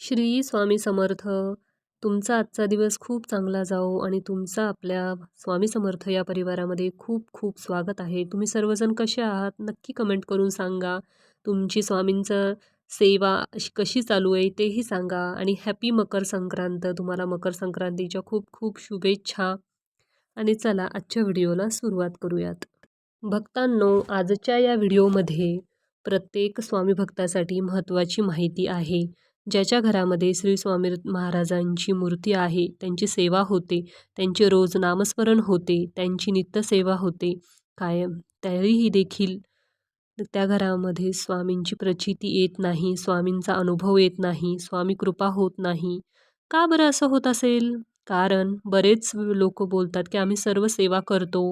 श्री स्वामी समर्थ. तुमचा आजचा दिवस खूप चांगला जाओ आणि तुमचा आपल्या स्वामी समर्थ या परिवारामध्ये खूप खूप स्वागत आहे. तुम्ही सर्वजण कसे आहात? नक्की कमेंट करून सांगा. तुमची स्वामींचं सेवा अशी कशी चालू आहे तेही सांगा आणि हॅपी मकर संक्रांत. तुम्हाला मकर संक्रांतीच्या खूप खूप शुभेच्छा. आणि चला आजच्या व्हिडिओला सुरुवात करूयात. भक्तांनो आजच्या या व्हिडिओमध्ये प्रत्येक स्वामी भक्तासाठी महत्त्वाची माहिती आहे. ज्याच्या घरामध्ये श्री स्वामी महाराजांची मूर्ती आहे त्यांची सेवा होते त्यांचे रोज नामस्मरण होते त्यांची नित्यसेवा होते. कायम. तरीही देखील त्या घरामध्ये स्वामींची प्रचिती येत नाही स्वामींचा अनुभव येत नाही स्वामी कृपा होत नाही. का बरं असं होत असेल? कारण बरेच लोक बोलतात की आम्ही सर्व सेवा करतो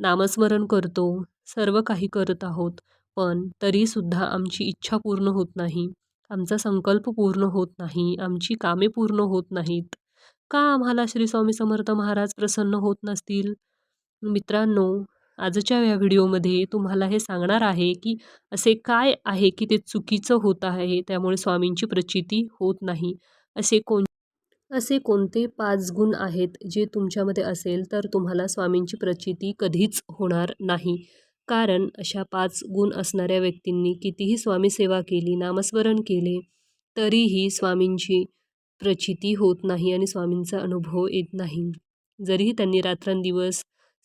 नामस्मरण करतो सर्व काही करत आहोत पण तरीसुद्धा आमची इच्छा पूर्ण होत नाही. आमचा संकल्प पूर्ण होत नाही आमची कामे पूर्ण होत नाहीत. का आम्हाला श्री स्वामी समर्थ महाराज प्रसन्न होत नसतील? मित्रांनो आजच्या या व्हिडिओमध्ये तुम्हाला हे सांगणार आहे की असे काय आहे की ते चुकीचं होत आहे त्यामुळे स्वामींची प्रचिती होत नाही. असे कोण असे कोणते पाच गुण आहेत जे तुमच्यामध्ये असेल तर तुम्हाला स्वामींची प्रचिती कधीच होणार नाही. कारण अशा पाच गुण असणाऱ्या व्यक्तींनी कितीही स्वामीसेवा केली नामस्मरण केले तरीही स्वामींची प्रचिती होत नाही आणि स्वामींचा अनुभव येत नाही. जरीही त्यांनी रात्रंदिवस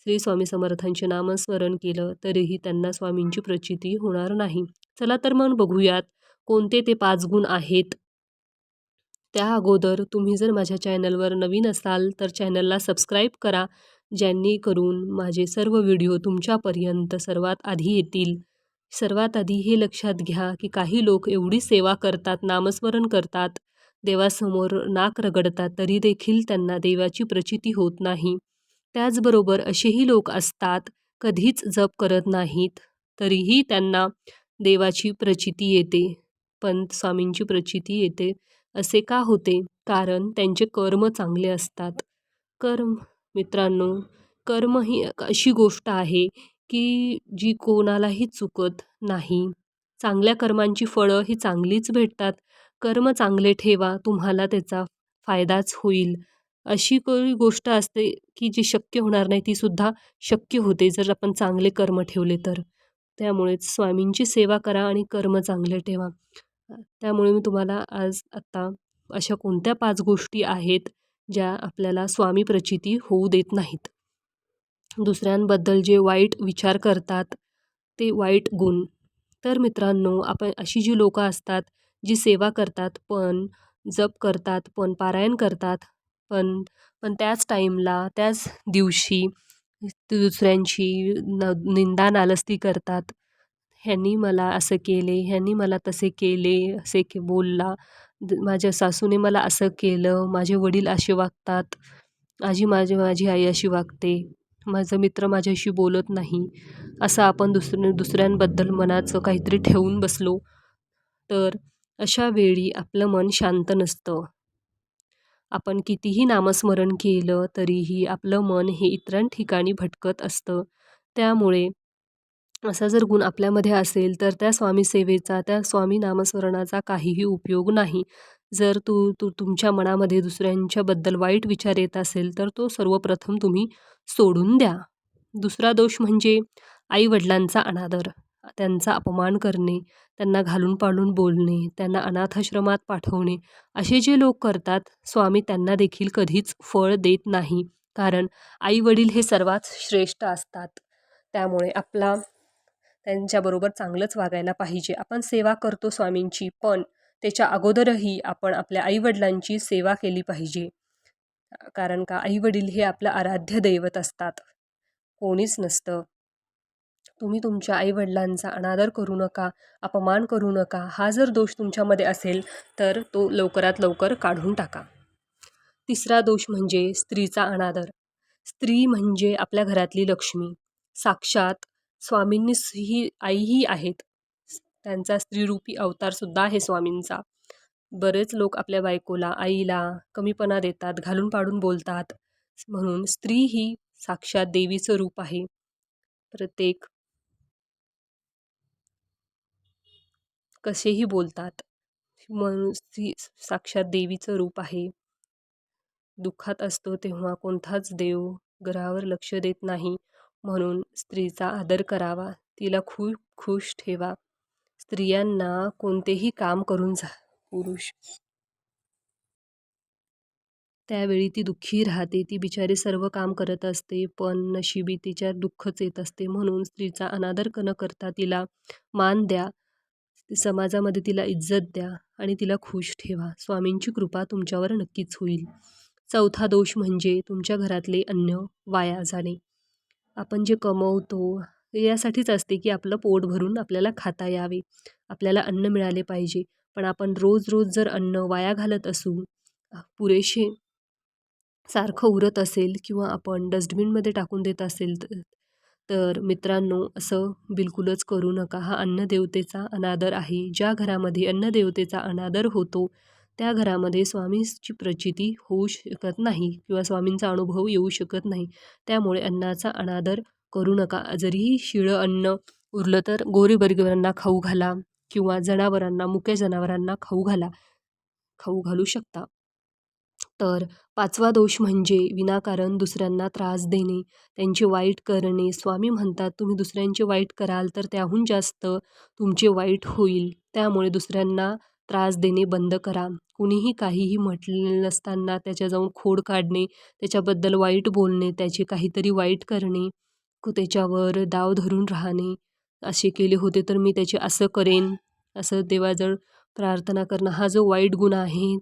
श्री स्वामी समर्थांचे नामस्मरण केलं तरीही त्यांना स्वामींची प्रचिती होणार नाही. चला तर मग बघूयात कोणते ते पाच गुण आहेत. त्या अगोदर तुम्ही जर माझ्या चॅनलवर नवीन असाल तर चॅनलला सबस्क्राईब करा. ज्यांनी करून माझे सर्व व्हिडिओ तुमच्यापर्यंत सर्वात आधी येतील. सर्वात आधी हे लक्षात घ्या की काही लोक एवढी सेवा करतात नामस्मरण करतात देवासमोर नाक रगडतात तरी देखील त्यांना देवाची प्रचिती होत नाही. त्याचबरोबर असेही लोक असतात कधीच जप करत नाहीत तरीही त्यांना देवाची प्रचिती येते. पंत स्वामींची प्रचिती येते असे का होते? कारण त्यांचे कर्म चांगले असतात. कर्म मित्रांनो कर्म ही अशी गोष्ट आहे की जी कोणालाही चुकत नाही. चांगल्या कर्मांची फळं ही चांगलीच भेटतात. कर्म चांगले ठेवा तुम्हाला त्याचा फायदाच होईल. अशी काही गोष्ट असते की जी शक्य होणार नाही तीसुद्धा शक्य होते जर आपण चांगले कर्म ठेवले तर. त्यामुळेच स्वामींची सेवा करा आणि कर्म चांगले ठेवा. त्यामुळे मी तुम्हाला आज आत्ता अशा कोणत्या पाच गोष्टी आहेत ज्या आपल्याला स्वामी प्रचिती होऊ देत नाहीत. दुसऱ्यांबद्दल जे वाईट विचार करतात ते वाईट गुण. तर मित्रांनो आपण अशी जी लोकं असतात जी सेवा करतात पण जप करतात पण पारायण करतात पण पण त्याच टाईमला त्याच दिवशी दुसऱ्यांची न निंदा नालस्ती करतात. ह्यांनी मला असं केले ह्यांनी मला तसे केले असे के बोलला माझ्या सासूने मला असं केलं माझे वडील असे वागतात आजी माझी माझी आई अशी वागते माझं मित्र माझ्याशी बोलत नाही असं आपण दुसऱ्या दुसऱ्यांबद्दल मनाचं काहीतरी ठेवून बसलो. तर अशा वेळी आपलं मन शांत नसतं. आपण कितीही नामस्मरण केलं तरीही आपलं मन हे इतरां ठिकाणी भटकत असतं. त्यामुळे असा जर गुण आपल्यामध्ये असेल तर त्या स्वामी सेवेचा त्या स्वामी नामस्मरणाचा काहीही उपयोग नाही. जर तू तू तुमच्या मनामध्ये दुसऱ्यांच्याबद्दल वाईट विचार येत असेल तर तो सर्वप्रथम तुम्ही सोडून द्या. दुसरा दोष म्हणजे आईवडिलांचा अनादर त्यांचा अपमान करणे त्यांना घालून पाडून बोलणे त्यांना अनाथाश्रमात पाठवणे. असे जे लोक करतात स्वामी त्यांना देखील कधीच फळ देत नाही. कारण आईवडील हे सर्वात श्रेष्ठ असतात. त्यामुळे आपला त्यांच्याबरोबर चांगलंच वागायला पाहिजे. आपण सेवा करतो स्वामींची पण त्याच्या अगोदरही आपण आपल्या आईवडिलांची सेवा केली पाहिजे. कारण का? आईवडील हे आपलं आराध्य दैवत असतात. कोणीच नसतं. तुम्ही तुमच्या आईवडिलांचा अनादर करू नका अपमान करू नका. हा जर दोष तुमच्यामध्ये असेल तर तो लवकरात लवकर काढून टाका. तिसरा दोष म्हणजे स्त्रीचा अनादर. स्त्री म्हणजे आपल्या घरातली लक्ष्मी. साक्षात स्वामींनी ही आईही आहेत. त्यांचा स्त्रीरूपी अवतारसुद्धा आहे स्वामींचा. बरेच लोक आपल्या बायकोला आईला कमीपणा देतात घालून पाडून बोलतात. म्हणून स्त्री ही साक्षात देवीचं रूप आहे. प्रत्येक कसेही बोलतात म्हणून स्त्री साक्षात देवीचं रूप आहे. दुःखात असतो तेव्हा कोणताच देव घरावर लक्ष देत नाही. म्हणून स्त्रीचा आदर करावा. तिला खूप खुश ठेवा. स्त्रियांना कोणतेही काम करून जा. पुरुष. त्यावेळी ती दुःखी राहते. ती बिचारी सर्व काम करत असते पण नशिबी तिच्या दुःखच येत असते. म्हणून स्त्रीचा अनादर न करता तिला मान द्या. समाजामध्ये तिला इज्जत द्या आणि तिला खुश ठेवा. स्वामींची कृपा तुमच्यावर नक्कीच होईल. चौथा दोष म्हणजे तुमच्या घरातले अन्न वाया जाणे. आपण जे कमवतो यासाठीच असते की आपलं पोट भरून आपल्याला खाता यावे. आपल्याला अन्न मिळाले पाहिजे. पण आपण रोज रोज जर अन्न वाया घालत असू पुरेसे सारखं उरत असेल किंवा आपण डस्टबिनमध्ये टाकून देत असेल तर तर मित्रांनो असं बिलकुलच करू नका. हा अन्नदेवतेचा अनादर आहे. ज्या घरामध्ये अन्नदेवतेचा अनादर होतो त्या घरामध्ये स्वामींची प्रचिती होऊ शकत नाही किंवा स्वामींचा अनुभव येऊ शकत नाही. त्यामुळे अन्नाचा अनादर करू नका. जरीही शिळं अन्न उरलं तर गोरीबर्गीवरांना खाऊ घाला किंवा जनावरांना मुक्या जनावरांना खाऊ घाला खाऊ घालू शकता. तर पाचवा दोष म्हणजे विनाकारण दुसऱ्यांना त्रास देणे. त्यांचे वाईट करणे. स्वामी म्हणतात तुम्ही दुसऱ्यांचे वाईट कराल तर त्याहून जास्त तुमचे वाईट होईल. त्यामुळे दुसऱ्यांना त्रास देणे बंद करा. कुणीही काहीही म्हटले नसताना त्याच्या जाऊन खोड काढणे त्याच्याबद्दल वाईट बोलणे त्याचे काहीतरी वाईट करणे त्याच्यावर दाव धरून राहणे असे केले होते तर मी त्याचे असं करेन असं देवाजवळ प्रार्थना करणं हा जो वाईट गुण आहे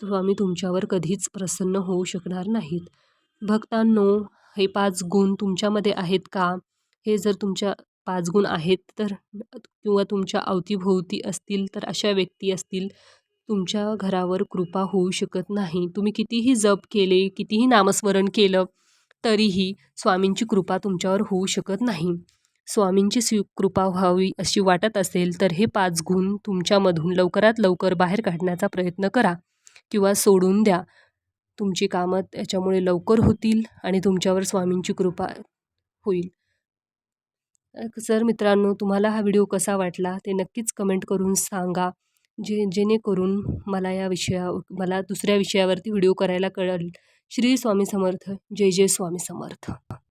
तो आम्ही तुमच्यावर कधीच प्रसन्न होऊ शकणार नाहीत. भक्तांनो हे पाच गुण तुमच्यामध्ये आहेत का? हे जर तुमच्या पाच गुण आहेत तर किंवा तुमच्या अवतीभोवती असतील तर अशा व्यक्ती असतील तुमच्या घरावर कृपा होऊ शकत नाही. तुम्ही कितीही जप केले कितीही नामस्मरण केलं तरीही स्वामींची कृपा तुमच्यावर होऊ शकत नाही. स्वामींची स्वी कृपा व्हावी अशी वाटत असेल तर हे पाच गुण तुमच्यामधून लवकरात लवकर बाहेर काढण्याचा प्रयत्न करा किंवा सोडून द्या. तुमची कामं त्याच्यामुळे लवकर होतील आणि तुमच्यावर स्वामींची कृपा होईल. जर मित्रांनो तुम्हाला हा व्हिडिओ कसा वाटला ते नक्कीच कमेंट करून सांगा. जे जेणेकरून मला या विषया मला दुसऱ्या विषयावरती व्हिडिओ करायला कळेल. श्री स्वामी समर्थ. जय जय स्वामी समर्थ.